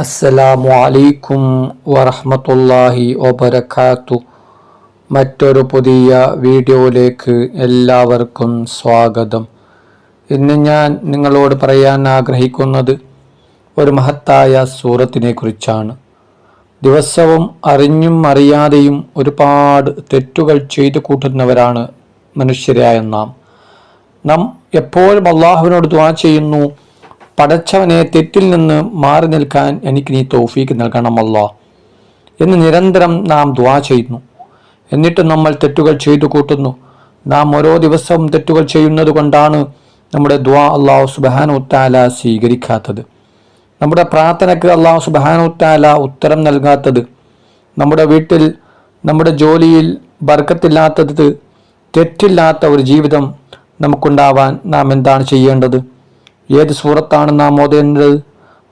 അസ്സലാമു അലൈക്കും വറഹ്മത്തുള്ളാഹി വബറകാത്തു. മറ്റൊരു പുതിയ വീഡിയോയിലേക്ക് എല്ലാവർക്കും സ്വാഗതം. ഇന്ന് ഞാൻ നിങ്ങളോട് പറയാൻ ആഗ്രഹിക്കുന്നത് ഒരു മഹത്തായ സൂറത്തിനെ കുറിച്ചാണ്. ദിവസവും അറിഞ്ഞും അറിയാതെയും ഒരുപാട് തെറ്റുകൾ ചെയ്തു കൂട്ടുന്നവരാണ് മനുഷ്യരായ നാം. നാം എപ്പോഴും അള്ളാഹുവിനോട് ദ്വാ ചെയ്യുന്നു. പടച്ചവനെ തെറ്റിൽ നിന്ന് മാറി നിൽക്കാൻ എനിക്ക് നീ തോഫീക്ക് നൽകണമല്ലോ എന്ന് നിരന്തരം നാം ദ്വാ ചെയ്യുന്നു. എന്നിട്ട് നമ്മൾ തെറ്റുകൾ ചെയ്തു കൂട്ടുന്നു. നാം ഓരോ ദിവസവും തെറ്റുകൾ ചെയ്യുന്നത് കൊണ്ടാണ് നമ്മുടെ ദ്വാ അള്ളാഹു സുബാനുത്താല സ്വീകരിക്കാത്തത്. നമ്മുടെ പ്രാർത്ഥനയ്ക്ക് അള്ളാഹു സുബാനുത്താല ഉത്തരം നൽകാത്തത്. നമ്മുടെ വീട്ടിൽ നമ്മുടെ ജോലിയിൽ ബർക്കത്തില്ലാത്തത് തെറ്റില്ലാത്ത ഒരു ജീവിതം നമുക്കുണ്ടാവാൻ നാം എന്താണ് ചെയ്യേണ്ടത്? ഏത് സൂറത്താണ് നാം ഓതേണ്ടത്?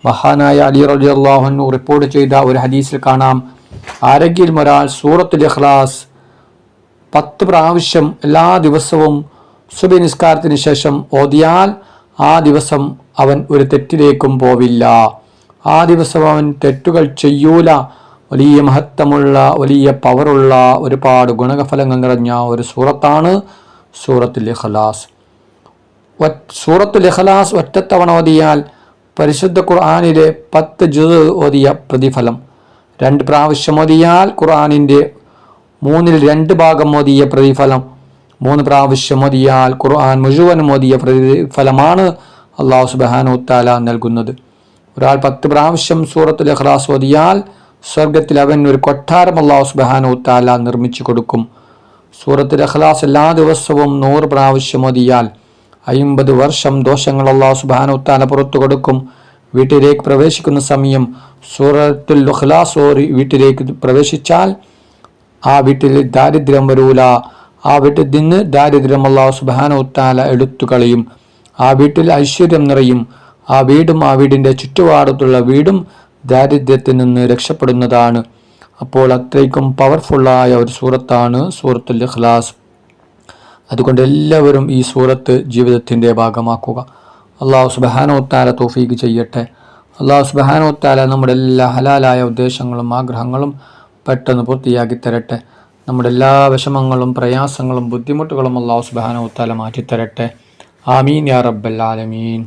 മഹാനായ അലി റലി റിപ്പോർട്ട് ചെയ്ത ഒരു ഹദീസിൽ കാണാം. ആരെങ്കിലും ഒരാൾ സൂറത്തുൽ ഇഖ്ലാസ് പത്ത് പ്രാവശ്യം എല്ലാ ദിവസവും സുബി നിസ്കാരത്തിന് ശേഷം ഓതിയാൽ ആ ദിവസം അവൻ ഒരു തെറ്റിലേക്കും പോവില്ല. ആ ദിവസം അവൻ തെറ്റുകൾ ചെയ്യൂല. വലിയ മഹത്വമുള്ള വലിയ പവറുള്ള ഒരുപാട് ഗുണഫലങ്ങൾ നിറഞ്ഞ ഒരു സൂറത്താണ് സൂറത്തുൽ ഇഖ്ലാസ്. സൂറത്തുൽ ഇഖ്ലാസ് ഒറ്റത്തവണ ഓതിയാൽ പരിശുദ്ധ ഖുർആാനിലെ പത്ത് ജുസ് ഓതിയ പ്രതിഫലം. രണ്ട് പ്രാവശ്യം ഓതിയാൽ ഖുർആാനിന്റെ മൂന്നിൽ രണ്ട് ഭാഗം ഓതിയ പ്രതിഫലം. മൂന്ന് പ്രാവശ്യം ഓതിയാൽ ഖുർആൻ മുഴുവനും ഓതിയ പ്രതിഫലമാണ് അള്ളാഹു സുബാനുത്താല താല നൽകുന്നത്. ഒരാൾ പത്ത് പ്രാവശ്യം സൂറത്തുൽ ഇഖ്ലാസ് ഓതിയാൽ സ്വർഗത്തിൽ അവൻ ഒരു കൊട്ടാരം അള്ളാഹു സുബാനുത്താല താല നിർമ്മിച്ചു കൊടുക്കും. സൂറത്തുൽ ഇഖ്ലാസ് എല്ലാ ദിവസവും നൂറ് പ്രാവശ്യം ഓതിയാൽ അയിമ്പത് വർഷം ദോഷങ്ങൾ അള്ളാഹു സുബാനുത്താല പുറത്തു കൊടുക്കും. വീട്ടിലേക്ക് പ്രവേശിക്കുന്ന സമയം സൂറത്തുൽ ഇഖ്ലാസ് വീട്ടിലേക്ക് പ്രവേശിച്ചാൽ ആ വീട്ടിൽ ദാരിദ്ര്യം വരൂല. ആ വീട്ടിൽ നിന്ന് ദാരിദ്ര്യം അള്ളാഹു സുബാനുത്താല എടുത്തു കളയും. ആ വീട്ടിൽ ഐശ്വര്യം നിറയും. ആ വീടും ആ വീടിന്റെ ചുറ്റുപാടത്തുള്ള വീടും ദാരിദ്ര്യത്തിൽ നിന്ന് രക്ഷപ്പെടുന്നതാണ്. അപ്പോൾ അത്രയ്ക്കും പവർഫുള്ളായ ഒരു സൂറത്താണ് സൂറത്തുൽ ഇഖ്ലാസ്. അതുകൊണ്ട് എല്ലാവരും ഈ സൂറത്ത് ജീവിതത്തിന്റെ ഭാഗമാക്കുക. അള്ളാഹു സുബഹാനോത്താല തോഫീക്ക് ചെയ്യട്ടെ. അള്ളാഹു സുബഹാനോത്താല നമ്മുടെ എല്ലാ ഹലാലായ ഉദ്ദേശങ്ങളും ആഗ്രഹങ്ങളും പെട്ടെന്ന് പൂർത്തിയാക്കി തരട്ടെ. നമ്മുടെ എല്ലാ വിഷമങ്ങളും പ്രയാസങ്ങളും ബുദ്ധിമുട്ടുകളും അള്ളാഹു സുബഹാനോത്താല മാറ്റിത്തരട്ടെ. ആമീൻ യാ റബ്ബൽ ആലമീൻ.